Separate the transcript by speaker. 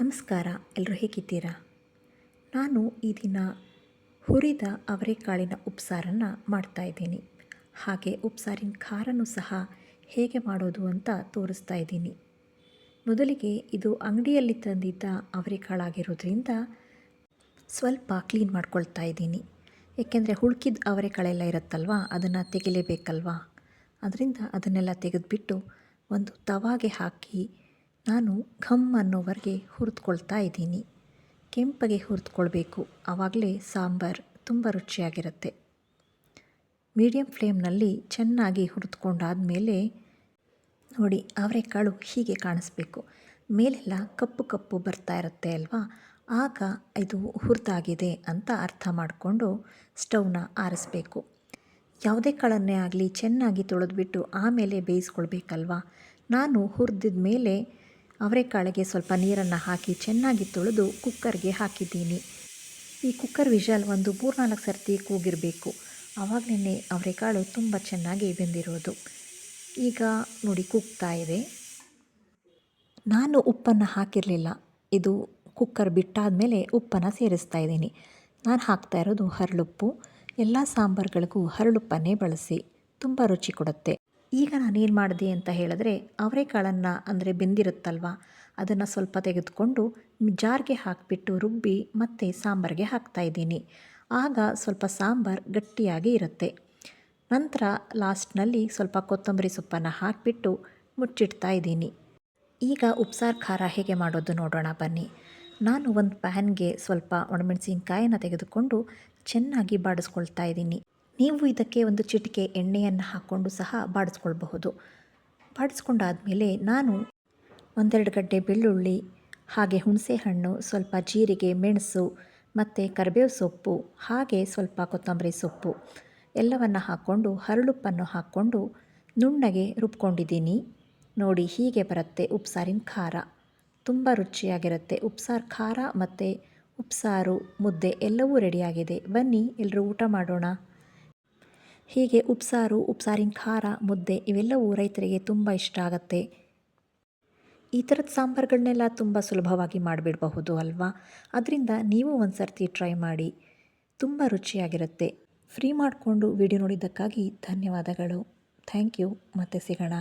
Speaker 1: ನಮಸ್ಕಾರ ಎಲ್ಲರೂ ಹೇಗಿದ್ದೀರಾ? ನಾನು ಈ ದಿನ ಹುರಿದ ಅವರೆಕಾಳಿನ ಉಪ್ಸಾರನ್ನು ಮಾಡ್ತಾಯಿದ್ದೀನಿ ಹಾಗೆ ಉಪ್ಸಾರಿನ ಖಾರನೂ ಸಹ ಹೇಗೆ ಮಾಡೋದು ಅಂತ ತೋರಿಸ್ತಾ ಇದ್ದೀನಿ. ಮೊದಲಿಗೆ ಇದು ಅಂಗಡಿಯಲ್ಲಿ ತಂದಿದ್ದ ಅವರೆಕಾಳಾಗಿರೋದ್ರಿಂದ ಸ್ವಲ್ಪ ಕ್ಲೀನ್ ಮಾಡ್ಕೊಳ್ತಾ ಇದ್ದೀನಿ. ಏಕೆಂದರೆ ಹುಳ್ಕಿದ ಅವರೆಕಾಳೆಲ್ಲ ಇರುತ್ತಲ್ವ, ಅದನ್ನು ತೆಗಿಲೇಬೇಕಲ್ವಾ? ಅದರಿಂದ ಅದನ್ನೆಲ್ಲ ತೆಗೆದುಬಿಟ್ಟು ಒಂದು ತವಾಗೆ ಹಾಕಿ ನಾನು ಘಮ್ ಅನ್ನೋವರೆಗೆ ಹುರಿದ್ಕೊಳ್ತಾ ಇದ್ದೀನಿ. ಕೆಂಪಗೆ ಹುರಿದ್ಕೊಳ್ಬೇಕು. ಆವಾಗಲೇ ಸಾಂಬಾರು ತುಂಬ ರುಚಿಯಾಗಿರುತ್ತೆ. ಮೀಡಿಯಮ್ ಫ್ಲೇಮ್ನಲ್ಲಿ ಚೆನ್ನಾಗಿ ಹುರಿದ್ಕೊಂಡಾದಮೇಲೆ ನೋಡಿ, ಅವರೆಕಾಳು ಹೀಗೆ ಕಾಣಿಸ್ಬೇಕು. ಮೇಲೆಲ್ಲ ಕಪ್ಪು ಕಪ್ಪು ಬರ್ತಾ ಇರುತ್ತೆ ಅಲ್ವಾ? ಆಗ ಇದು ಹುರಿದಾಗಿದೆ ಅಂತ ಅರ್ಥ ಮಾಡಿಕೊಂಡು ಸ್ಟವ್ನ ಆರಿಸ್ಬೇಕು. ಯಾವುದೇ ಕಾಳನ್ನೇ ಆಗಲಿ ಚೆನ್ನಾಗಿ ತೊಳೆದ್ಬಿಟ್ಟು ಆಮೇಲೆ ಬೇಯಿಸ್ಕೊಳ್ಬೇಕಲ್ವಾ? ನಾನು ಹುರಿದಿದ ಮೇಲೆ ಅವರೆಕಾಳಿಗೆ ಸ್ವಲ್ಪ ನೀರನ್ನು ಹಾಕಿ ಚೆನ್ನಾಗಿ ತೊಳೆದು ಕುಕ್ಕರ್ಗೆ ಹಾಕಿದ್ದೀನಿ. ಈ ಕುಕ್ಕರ್ ವಿಷಲ್ ಒಂದು ಮೂರ್ನಾಲ್ಕು ಸರ್ತಿ ಕೂಗಿರಬೇಕು. ಆವಾಗಲೇ ಅವರೆಕಾಳು ತುಂಬ ಚೆನ್ನಾಗಿ ಬೆಂದಿರೋದು. ಈಗ ನೋಡಿ ಕೂಗ್ತಾ ಇದೆ. ನಾನು ಉಪ್ಪನ್ನು ಹಾಕಿರಲಿಲ್ಲ. ಇದು ಕುಕ್ಕರ್ ಬಿಟ್ಟಾದ ಮೇಲೆ ಉಪ್ಪನ್ನು ಸೇರಿಸ್ತಾ ಇದ್ದೀನಿ. ನಾನು ಹಾಕ್ತಾ ಇರೋದು ಹರಳುಪ್ಪು. ಎಲ್ಲ ಸಾಂಬಾರುಗಳಿಗೂ ಹರಳುಪ್ಪನ್ನೇ ಬಳಸಿ. ತುಂಬ ರುಚಿ ಕೊಡುತ್ತೆ. ಈಗ ನಾನೇನು ಮಾಡಿದೆ ಅಂತ ಹೇಳಿದ್ರೆ ಅವರೆಕಾಳನ್ನು ಅಂದರೆ ಬೆಂದಿರುತ್ತಲ್ವ? ಅದನ್ನು ಸ್ವಲ್ಪ ತೆಗೆದುಕೊಂಡು ಜಾರ್ಗೆ ಹಾಕಿಬಿಟ್ಟು ರುಬ್ಬಿ ಮತ್ತೆ ಸಾಂಬಾರಿಗೆ ಹಾಕ್ತಾಯಿದ್ದೀನಿ ಆಗ ಸ್ವಲ್ಪ ಸಾಂಬಾರು ಗಟ್ಟಿಯಾಗಿ ಇರುತ್ತೆ. ನಂತರ ಲಾಸ್ಟ್ನಲ್ಲಿ ಸ್ವಲ್ಪ ಕೊತ್ತಂಬರಿ ಸೊಪ್ಪನ್ನು ಹಾಕಿಬಿಟ್ಟು ಮುಚ್ಚಿಡ್ತಾ ಇದ್ದೀನಿ. ಈಗ ಉಪ್ಸಾರು ಖಾರ ಹೇಗೆ ಮಾಡೋದು ನೋಡೋಣ ಬನ್ನಿ. ನಾನು ಒಂದು ಪ್ಯಾನ್ಗೆ ಸ್ವಲ್ಪ ಒಣಮೆಣಸಿನ್ಕಾಯನ್ನು ತೆಗೆದುಕೊಂಡು ಚೆನ್ನಾಗಿ ಬಾಡಿಸ್ಕೊಳ್ತಾ ಇದ್ದೀನಿ. ನೀವು ಇದಕ್ಕೆ ಒಂದು ಚಿಟಿಕೆ ಎಣ್ಣೆಯನ್ನು ಹಾಕ್ಕೊಂಡು ಸಹ ಬಾಡಿಸ್ಕೊಳ್ಬಹುದು. ಬಾಡಿಸ್ಕೊಂಡಾದಮೇಲೆ ನಾನು ಒಂದೆರಡು ಗಡ್ಡೆ ಬೆಳ್ಳುಳ್ಳಿ, ಹಾಗೆ ಹುಣಸೆಹಣ್ಣು, ಸ್ವಲ್ಪ ಜೀರಿಗೆ, ಮೆಣಸು, ಮತ್ತು ಕರಿಬೇವು ಸೊಪ್ಪು, ಹಾಗೆ ಸ್ವಲ್ಪ ಕೊತ್ತಂಬರಿ ಸೊಪ್ಪು ಎಲ್ಲವನ್ನು ಹಾಕ್ಕೊಂಡು ಹರಳುಪ್ಪನ್ನು ಹಾಕ್ಕೊಂಡು ನುಣ್ಣಗೆ ರುಬ್ಕೊಂಡಿದ್ದೀನಿ. ನೋಡಿ ಹೀಗೆ ಬರುತ್ತೆ ಉಪ್ಸಾರಿನ ಖಾರ. ತುಂಬ ರುಚಿಯಾಗಿರುತ್ತೆ ಉಪ್ಸಾರು ಖಾರ ಮತ್ತು ಉಪ್ಸಾರು, ಮುದ್ದೆ ಎಲ್ಲವೂ ರೆಡಿಯಾಗಿದೆ. ಬನ್ನಿ ಎಲ್ಲರೂ ಊಟ ಮಾಡೋಣ. ಹೀಗೆ ಉಪ್ಸಾರು, ಉಪ್ಸಾರಿನ ಖಾರ, ಮುದ್ದೆ ಇವೆಲ್ಲವೂ ರೈತರಿಗೆ ತುಂಬ ಇಷ್ಟ ಆಗತ್ತೆ. ಈ ಥರದ ಸಾಂಬಾರುಗಳನ್ನೆಲ್ಲ ತುಂಬ ಸುಲಭವಾಗಿ ಮಾಡಿಬಿಡಬಹುದು ಅಲ್ವಾ? ಅದರಿಂದ ನೀವು ಒಂದು ಸರ್ತಿ ಟ್ರೈ ಮಾಡಿ, ತುಂಬ ರುಚಿಯಾಗಿರುತ್ತೆ. ಫ್ರೀ ಮಾಡಿಕೊಂಡು ವಿಡಿಯೋ ನೋಡಿದ್ದಕ್ಕಾಗಿ ಧನ್ಯವಾದಗಳು. ಥ್ಯಾಂಕ್ ಯು ಮತ್ತೆ ಸಿಗೋಣ.